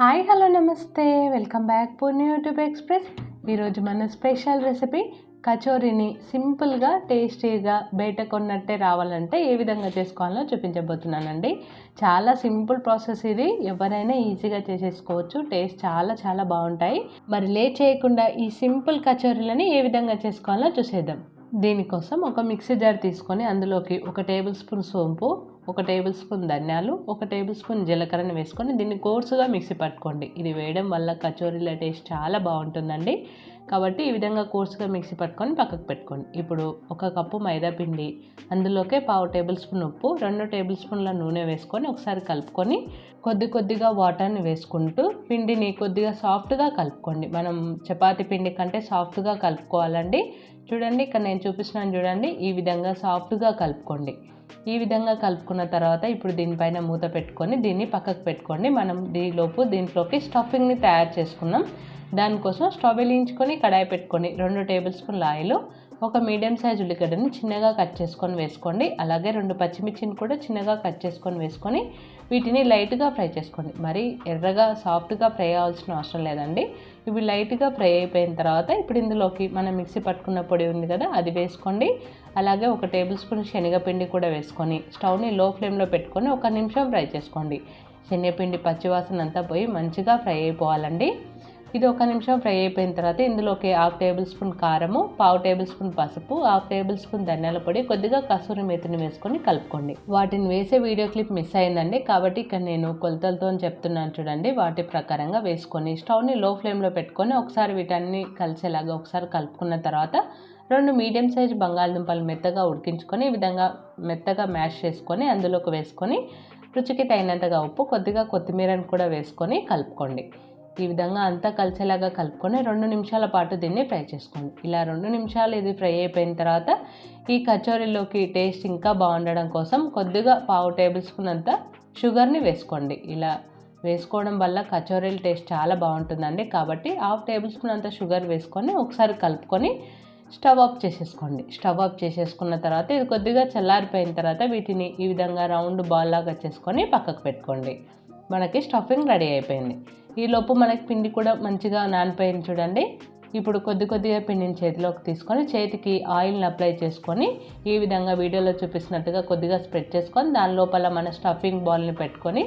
Hi hello నమస్తే. Welcome back Poorni YouTube Express. ఈరోజు మన స్పెషల్ రెసిపీ కచోరీని సింపుల్గా టేస్టీగా బయట కొన్నట్టే రావాలంటే ఏ విధంగా చేసుకోవాలో చూపించబోతున్నానండి. చాలా సింపుల్ ప్రాసెస్ ఇది. ఎవరైనా ఈజీగా చేసేసుకోవచ్చు. టేస్ట్ చాలా చాలా బాగుంటాయి. మరి లే చేయకుండా ఈ సింపుల్ కచోరీలని ఏ విధంగా చేసుకోవాలో చూసేద్దాం. దీనికోసం ఒక మిక్సీ జార్ తీసుకొని అందులోకి ఒక టేబుల్ స్పూన్ సోంపు ఒక టేబుల్ స్పూన్ ధనియాలు ఒక టేబుల్ స్పూన్ జీలకర్రని వేసుకొని దీన్ని కోర్సుగా మిక్సీ పట్టుకోండి. ఇది వేయడం వల్ల కచోరీల టేస్ట్ చాలా బాగుంటుందండి. కాబట్టి ఈ విధంగా కోర్సుగా మిక్సీ పట్టుకొని పక్కకు పెట్టుకోండి. ఇప్పుడు ఒక కప్పు మైదా పిండి అందులోకే పావు టేబుల్ స్పూన్ ఉప్పు రెండు టేబుల్ స్పూన్ల నూనె వేసుకొని ఒకసారి కలుపుకొని కొద్ది కొద్దిగా వాటర్ని వేసుకుంటూ పిండిని కొద్దిగా సాఫ్ట్గా కలుపుకోండి. మనం చపాతి పిండి కంటే సాఫ్ట్గా కలుపుకోవాలండి. చూడండి ఇక్కడ నేను చూపిస్తున్నాను చూడండి ఈ విధంగా సాఫ్ట్గా కలుపుకోండి. ఈ విధంగా కలుపుకున్న తర్వాత ఇప్పుడు దీనిపైన మూత పెట్టుకొని దీన్ని పక్కకు పెట్టుకోండి. మనం దీనిలోపు దీంట్లోకి స్టఫింగ్ని తయారు చేసుకున్నాం. దానికోసం స్టవ్ వెలిగించుకొని కడాయి పెట్టుకొని రెండు టేబుల్ స్పూన్ల ఆయిల్ ఒక మీడియం సైజ్ ఉల్లిగడ్డని చిన్నగా కట్ చేసుకొని వేసుకోండి. అలాగే రెండు పచ్చిమిర్చిని కూడా చిన్నగా కట్ చేసుకొని వేసుకొని వీటిని లైట్గా ఫ్రై చేసుకోండి. మరి ఎర్రగా సాఫ్ట్గా ఫ్రై అవ్వాల్సిన అవసరం లేదండి. ఇవి లైట్గా ఫ్రై అయిపోయిన తర్వాత ఇప్పుడు ఇందులోకి మనం మిక్సీ పట్టుకున్న పొడి ఉంది కదా అది వేసుకోండి. అలాగే ఒక టేబుల్ స్పూన్ శనగపిండి కూడా వేసుకొని స్టవ్ని లో ఫ్లేమ్లో పెట్టుకొని ఒక నిమిషం ఫ్రై చేసుకోండి. శనగపిండి పచ్చివాసన అంతా పోయి మంచిగా ఫ్రై అయిపోవాలండి. ఇది ఒక నిమిషం ఫ్రై అయిపోయిన తర్వాత ఇందులోకి హాఫ్ టేబుల్ స్పూన్ కారము పావు టేబుల్ స్పూన్ పసుపు హాఫ్ టేబుల్ స్పూన్ ధనియాల పొడి కొద్దిగా కసూరి మేతిని వేసుకొని కలుపుకోండి. వాటిని వేసే వీడియో క్లిప్ మిస్ అయిందండి కాబట్టి ఇక్కడ నేను కొలతలతో చెప్తున్నాను చూడండి. వాటి ప్రకారంగా వేసుకొని స్టవ్ని లో ఫ్లేమ్లో పెట్టుకొని ఒకసారి వీటన్ని కలిసేలాగా ఒకసారి కలుపుకున్న తర్వాత రెండు మీడియం సైజ్ బంగాళదుంపలు మెత్తగా ఉడికించుకొని ఈ విధంగా మెత్తగా మ్యాష్ చేసుకొని అందులోకి వేసుకొని రుచికి తగినంతగా ఉప్పు కొద్దిగా కొత్తిమీరని కూడా వేసుకొని కలుపుకోండి. ఈ విధంగా అంతా కలిసేలాగా కలుపుకొని రెండు నిమిషాల పాటు దీన్ని ఫ్రై చేసుకోండి. ఇలా రెండు నిమిషాలు ఇది ఫ్రై అయిపోయిన తర్వాత ఈ కచోరీలోకి టేస్ట్ ఇంకా బాగుండడం కోసం కొద్దిగా పావు టేబుల్ స్పూన్ అంత షుగర్ని వేసుకోండి. ఇలా వేసుకోవడం వల్ల కచోరీల టేస్ట్ చాలా బాగుంటుందండి. కాబట్టి హాఫ్ టేబుల్ స్పూన్ అంత షుగర్ వేసుకొని ఒకసారి కలుపుకొని స్టవ్ ఆఫ్ చేసేసుకోండి. స్టవ్ ఆఫ్ చేసేసుకున్న తర్వాత ఇది కొద్దిగా చల్లారిపోయిన తర్వాత వీటిని ఈ విధంగా రౌండ్ బాల్ లాగా చేసుకొని పక్కకు పెట్టుకోండి. మనకి స్టఫింగ్ రెడీ అయిపోయింది. ఈలోపు మనకి పిండి కూడా మంచిగా నానిపోయింది చూడండి. ఇప్పుడు కొద్ది కొద్దిగా పిండిని చేతిలోకి తీసుకొని చేతికి ఆయిల్ని అప్లై చేసుకొని ఈ విధంగా వీడియోలో చూపిస్తున్నట్టుగా కొద్దిగా స్ప్రెడ్ చేసుకొని దాని లోపల మన స్టఫింగ్ బాల్ని పెట్టుకొని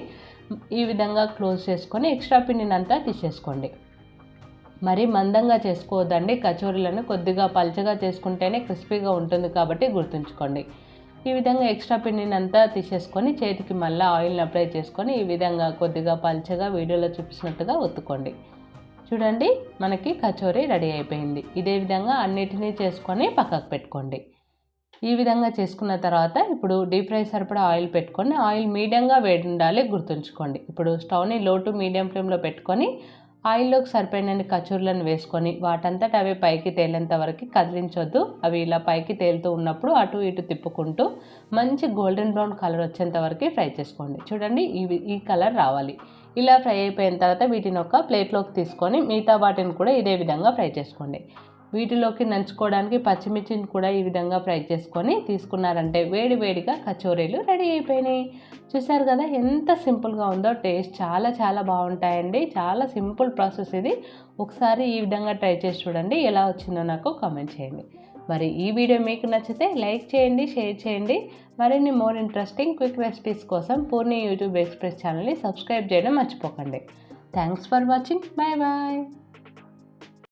ఈ విధంగా క్లోజ్ చేసుకొని ఎక్స్ట్రా పిండిని అంతా తీసేసుకోండి. మరి మందంగా చేసుకోవద్దండి. కచోరీలను కొద్దిగా పల్చగా చేసుకుంటేనే క్రిస్పీగా ఉంటుంది కాబట్టి గుర్తుంచుకోండి. ఈ విధంగా ఎక్స్ట్రా పిండిని అంతా తీసేసుకొని చేతికి మళ్ళీ ఆయిల్ని అప్లై చేసుకొని ఈ విధంగా కొద్దిగా పల్చగా వీడియోలో చూపించినట్టుగా ఒత్తుకోండి. చూడండి మనకి కచోరీ రెడీ అయిపోయింది. ఇదే విధంగా అన్నిటినీ చేసుకొని పక్కకు పెట్టుకోండి. ఈ విధంగా చేసుకున్న తర్వాత ఇప్పుడు డీప్ ఫ్రై సరిపడా ఆయిల్ పెట్టుకొని ఆయిల్ మీడియంగా వేడి ఉండాలి గుర్తుంచుకోండి. ఇప్పుడు స్టవ్ని లో టు మీడియం ఫ్లేమ్లో పెట్టుకొని ఆయిల్లోకి సరిపోయినన్ని కచూర్లను వేసుకొని వాటంతట అవి పైకి తేలేంత వరకు కదిలించొద్దు. అవి ఇలా పైకి తేలుతూ ఉన్నప్పుడు అటు ఇటు తిప్పుకుంటూ మంచి గోల్డెన్ బ్రౌన్ కలర్ వచ్చేంత వరకు ఫ్రై చేసుకోండి. చూడండి ఇవి ఈ కలర్ రావాలి. ఇలా ఫ్రై అయిపోయిన తర్వాత వీటిని ఒక ప్లేట్లోకి తీసుకొని మిగతా వాటిని కూడా ఇదే విధంగా ఫ్రై చేసుకోండి. వీటిలోకి నంచుకోవడానికి పచ్చిమిర్చిని కూడా ఈ విధంగా ఫ్రై చేసుకొని తీసుకున్నారంటే వేడి వేడిగా కచోరీలు రెడీ అయిపోయినాయి. చూసారు కదా ఎంత సింపుల్గా ఉందో టేస్ట్ చాలా చాలా బాగుంటాయండి. చాలా సింపుల్ ప్రాసెస్ ఇది. ఒకసారి ఈ విధంగా ట్రై చేసి చూడండి ఎలా వచ్చిందో నాకు కామెంట్ చేయండి. మరి ఈ వీడియో మీకు నచ్చితే లైక్ చేయండి షేర్ చేయండి. మరిన్ని మోర్ ఇంట్రెస్టింగ్ క్విక్ రెసిపీస్ కోసం పూర్ణి యూట్యూబ్ ఎక్స్ప్రెస్ ఛానల్ని సబ్స్క్రైబ్ చేయడం మర్చిపోకండి. Thanks for watching. Bye bye.